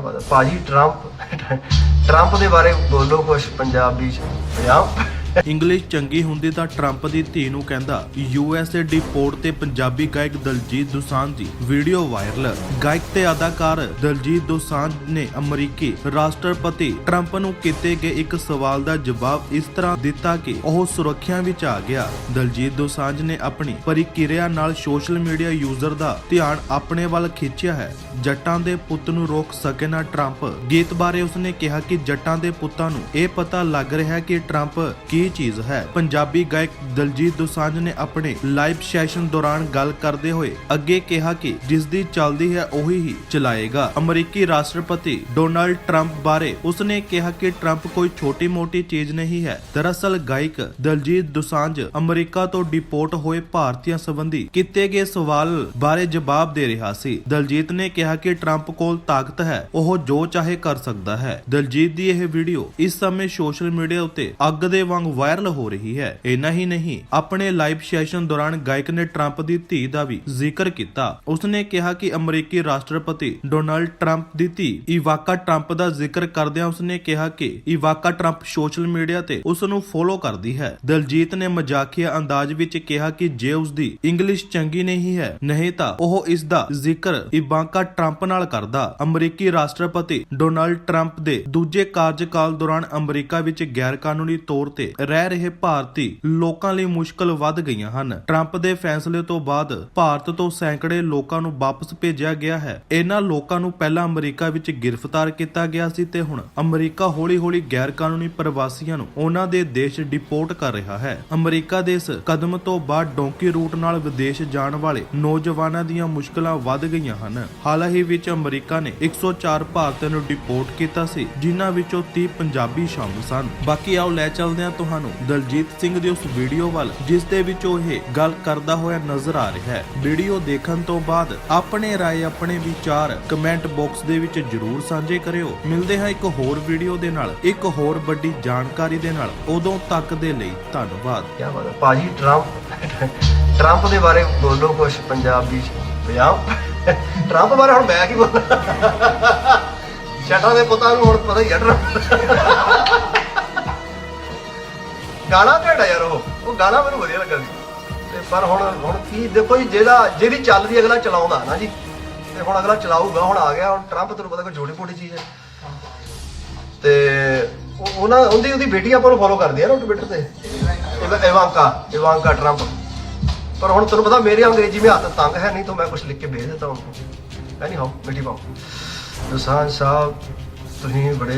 ਬਾਤ ਹੈ। ਭਾਜੀ Trump Trump ਦੇ ਬਾਰੇ ਬੋਲੋ ਕੁਝ ਪੰਜਾਬੀ ਚ। ਪੰਜਾਬ? ਇੰਗਲਿਸ਼ ਚੰਗੀ ਹੁੰਦੀ ਤਾਂ ਟਰੰਪ ਦੀ ਧੀ ਨੂੰ ਕਹਿੰਦਾ ਯੂਐਸਏ ਡਿਪੋਰਟ ਤੇ ਪੰਜਾਬੀ ਗਾਇਕ ਦਲਜੀਤ ਦੋਸਾਂਝ ਦੀ ਵੀਡੀਓ ਵਾਇਰਲ। ਗਾਇਕ ਤੇ ਅਦਾਕਾਰ ਦਲਜੀਤ ਦੋਸਾਂਝ ਨੇ ਅਮਰੀਕੀ ਰਾਸ਼ਟਰਪਤੀ ਟਰੰਪ ਨੂੰ ਕੀਤੇ ਗਏ ਇੱਕ ਸਵਾਲ ਦਾ ਜਵਾਬ ਇਸ ਤਰ੍ਹਾਂ ਦਿੱਤਾ ਕਿ ਉਹ ਸੁਰੱਖਿਆ ਵਿੱਚ ਆ ਗਿਆ। ਦਲਜੀਤ ਦੋਸਾਂਝ ਨੇ ਆਪਣੀ ਪ੍ਰਕਿਰਿਆ ਨਾਲ ਸੋਸ਼ਲ ਮੀਡੀਆ ਯੂਜ਼ਰ ਦਾ ਧਿਆਨ ਆਪਣੇ ਵੱਲ ਖਿੱਚਿਆ ਹੈ। ਜੱਟਾਂ ਦੇ ਪੁੱਤ ਨੂੰ ਰੋਕ ਸਕੇ ਨਾ ਟਰੰਪ। ਗੀਤ ਬਾਰੇ ਉਸਨੇ ਕਿਹਾ ਕਿ ਜੱਟਾਂ ਦੇ ਪੁੱਤਾਂ ਨੂੰ ਇਹ ਪਤਾ ਲੱਗ ਰਿਹਾ ਕਿ ਟਰੰਪ ਕੀ ਚੀਜ਼ ਹੈ। ਪੰਜਾਬੀ ਗਾਇਕ ਦਲਜੀਤ ਦੋਸਾਂਝ ਨੇ ਆਪਣੇ ਲਾਈਵ ਸੈਸ਼ਨ ਦੌਰਾਨ ਗੱਲ ਕਰਦੇ ਹੋਏ ਅੱਗੇ ਕਿਹਾ ਕਿ ਜਿਸ ਦੀ ਚੱਲਦੀ ਹੈ ਉਹੀ ਹੀ ਚਲਾਏਗਾ। ਅਮਰੀਕੀ ਰਾਸ਼ਟਰਪਤੀ ਡੋਨਾਲਡ ਟਰੰਪ ਬਾਰੇ ਉਸਨੇ ਕਿਹਾ ਕਿ ਟਰੰਪ ਕੋਈ ਛੋਟੀ-ਮੋਟੀ ਚੀਜ਼ ਨਹੀਂ ਹੈ। ਦਰਅਸਲ ਗਾਇਕ ਦਲਜੀਤ ਦੋਸਾਂਝ ਅਮਰੀਕਾ ਤੋਂ ਡਿਪੋਰਟ ਹੋਏ ਭਾਰਤੀਆਂ ਸੰਬੰਧੀ ਕੀਤੇ ਗਏ ਸਵਾਲ ਬਾਰੇ ਜਵਾਬ ਦੇ ਰਿਹਾ ਸੀ। ਦਲਜੀਤ ਨੇ ਕਿਹਾ ਕਿ ਟਰੰਪ ਕੋਲ ਤਾਕਤ ਹੈ, ਉਹ ਜੋ ਚਾਹੇ ਕਰ ਸਕਦਾ ਹੈ। ਦਲਜੀਤ ਦੀ ਇਹ ਵੀਡੀਓ ਇਸ ਸਮੇਂ ਸੋਸ਼ਲ ਮੀਡੀਆ ਉੱਤੇ ਅੱਗ ਦੇ ਵਾਂਗ ਵਾਇਰਲ ਹੋ ਰਹੀ ਹੈ। ਇੰਨਾ ਹੀ ਨਹੀਂ, ਆਪਣੇ ਲਾਈਵ ਸੈਸ਼ਨ ਦੌਰਾਨ ਗਾਇਕ ਨੇ ਟਰੰਪ ਦੀ ਧੀ ਦਾ ਵੀ ਜ਼ਿਕਰ ਕੀਤਾ। ਉਸਨੇ ਕਿਹਾ ਕਿ ਅਮਰੀਕੀ ਰਾਸ਼ਟਰਪਤੀ ਡੋਨਾਲਡ ਟਰੰਪ ਦੀ ਧੀ ਇਵਾਕਾ ਟਰੰਪ ਦਾ ਜ਼ਿਕਰ ਕਰਦਿਆਂ ਉਸਨੇ ਕਿਹਾ ਕਿ ਇਵਾਕਾ ਟਰੰਪ ਸੋਸ਼ਲ ਮੀਡੀਆ ਤੇ ਉਸ ਨੂੰ ਫੋਲੋ ਕਰਦੀ ਹੈ। ਦਲਜੀਤ ਨੇ ਮਜ਼ਾਕੀਆ ਅੰਦਾਜ਼ ਵਿੱਚ ਕਿਹਾ ਕਿ ਜੇ ਉਸ ਦੀ ਇੰਗਲਿਸ਼ ਚੰਗੀ ਨਹੀਂ ਹੈ, ਨਹੀਂ ਤਾਂ ਉਹ ਇਸ ਦਾ ਜ਼ਿਕਰ ਇਵਾਕਾ ਟਰੰਪ ਨਾਲ ਕਰਦਾ। ਅਮਰੀਕੀ ਰਾਸ਼ਟਰਪਤੀ ਡੋਨਾਲਡ ਟਰੰਪ ਦੇ ਦੂਜੇ ਕਾਰਜਕਾਲ ਦੌਰਾਨ ਅਮਰੀਕਾ ਵਿੱਚ ਗੈਰ ਕਾਨੂੰਨੀ ਤੌਰ ਤੇ ਰਹਿ ਰਹੇ ਭਾਰਤੀ ਲੋਕਾਂ ਲਈ ਮੁਸ਼ਕਲ ਵੱਧ ਗਈਆਂ ਹਨ। ਟਰੰਪ ਦੇ ਫੈਸਲੇ ਤੋਂ ਬਾਅਦ ਭਾਰਤ ਤੋਂ ਸੈਂਕੜੇ ਲੋਕਾਂ ਨੂੰ ਵਾਪਸ ਭੇਜਿਆ ਗਿਆ ਹੈ। ਇਹਨਾਂ ਲੋਕਾਂ ਨੂੰ ਪਹਿਲਾਂ ਅਮਰੀਕਾ ਵਿੱਚ ਗ੍ਰਿਫਤਾਰ ਕੀਤਾ ਗਿਆ ਸੀ ਤੇ ਹੁਣ ਅਮਰੀਕਾ ਹੌਲੀ-ਹੌਲੀ ਗੈਰ ਕਾਨੂੰਨੀ ਪ੍ਰਵਾਸੀਆਂ ਨੂੰ ਉਹਨਾਂ ਦੇ ਦੇਸ਼ ਡਿਪੋਰਟ ਕਰ ਰਿਹਾ ਹੈ। ਅਮਰੀਕਾ ਦੇ ਇਸ ਕਦਮ ਤੋਂ ਬਾਅਦ ਡੋਂਕੀ ਰੂਟ ਨਾਲ ਵਿਦੇਸ਼ ਜਾਣ ਵਾਲੇ ਨੌਜਵਾਨਾਂ ਦੀਆਂ ਮੁਸ਼ਕਲਾਂ ਵੱਧ ਗਈਆਂ ਹਨ। ਹਾਲ ਹੀ ਵਿੱਚ ਅਮਰੀਕਾ ਨੇ 104 ਭਾਰਤੀਆਂ ਨੂੰ ਡਿਪੋਰਟ ਕੀਤਾ ਸੀ, ਜਿਨ੍ਹਾਂ ਵਿੱਚੋਂ 30 ਪੰਜਾਬੀ ਸ਼ਾਮਲ ਸਨ। ਬਾਕੀ ਆਓ ਲੈ ਚੱਲਦੇ ਹਾਂ ਤੁਹਾਨੂੰ ਦਲਜੀਤ ਸਿੰਘ ਦੀ ਉਸ ਵੀਡੀਓ ਵੱਲ ਜਿਸ ਦੇ ਵਿੱਚ ਉਹ ਇਹ ਗੱਲ ਕਰਦਾ ਹੋਇਆ ਨਜ਼ਰ ਆ ਰਿਹਾ ਹੈ ਵੀਡੀਓ ਦੇਖਣ ਤੋਂ ਬਾਅਦ ਆਪਣੇ رائے ਆਪਣੇ ਵਿਚਾਰ ਕਮੈਂਟ ਬਾਕਸ ਦੇ ਵਿੱਚ ਜਰੂਰ ਸਾਂਝੇ ਕਰਿਓ ਮਿਲਦੇ ਹਾਂ ਇੱਕ ਹੋਰ ਵੀਡੀਓ ਦੇ ਨਾਲ ਇੱਕ ਹੋਰ ਵੱਡੀ ਜਾਣਕਾਰੀ ਦੇ ਨਾਲ ਉਦੋਂ ਤੱਕ ਦੇ ਲਈ ਧੰਨਵਾਦ ਕੀ ਬਾਤ ਹੈ ਭਾਜੀ ਟਰੰਪ ਟਰੰਪ ਦੇ ਬਾਰੇ ਬੋਲੋ ਕੁਝ ਪੰਜਾਬੀ ਚ ਪੰਜਾਬ ਟਰੰਪ ਬਾਰੇ ਹੁਣ ਮੈਂ ਕੀ ਬੋਲਾਂ ਸ਼ਟਾਂ ਦੇ ਪੁੱਤਾਂ ਨੂੰ ਹੁਣ ਪਤਾ ਹੀ ਹੈ ਟਰੰਪ ਗਾਣਾ ਘੜਾ ਯਾਰ ਉਹ। ਉਹ ਗਾਣਾ ਮੈਨੂੰ ਵਧੀਆ ਲੱਗਾ ਸੀ। ਤੇ ਪਰ ਹੁਣ ਹੁਣ ਕੀ ਦੇਖੋ ਜੀ ਜਿਹਦਾ ਜਿਹਦੀ ਚੱਲਦੀ ਅਗਲਾ ਚਲਾਉਂਦਾ ਨਾ ਜੀ। ਤੇ ਹੁਣ ਅਗਲਾ ਚਲਾਊਗਾ, ਹੁਣ ਆ ਗਿਆ, ਹੁਣ ਟਰੰਪ ਤੁਹਾਨੂੰ ਪਤਾ ਕੋਈ ਛੋਟੀ ਮੋਟੀ ਚੀਜ਼ ਹੈ। ਤੇ ਉਹ- ਉਹਨਾਂ ਉਹਦੀ ਉਹਦੀ ਬੇਟੀ ਆਪਾਂ ਨੂੰ ਫੋਲੋ ਕਰਦੀ ਹੈ ਨਾ ਟਵਿੱਟਰ ਤੇ। ਇਵ- ਇਵਾਂਕਾ ਇਵਾਂਕਾ ਟਰੰਪ ਪਰ ਹੁਣ ਤੁਹਾਨੂੰ ਪਤਾ ਮੇਰੇ ਅੰਗਰੇਜ਼ੀ में ਹੱਥ ਤੰਗ ਹੈ ਨਹੀਂ ਤਾਂ ਮੈਂ ਕੁਝ ਲਿਖ ਕੇ ਭੇਜ ਦੇਤਾ ਹੂੰ ਐਨੀ ਹਾਉ ਬੇਟੀ ਪਾਓ। ਦੋਸਾਂਝ ਸਾਹਿਬ, ਤੁਸੀਂ ਬੜੇ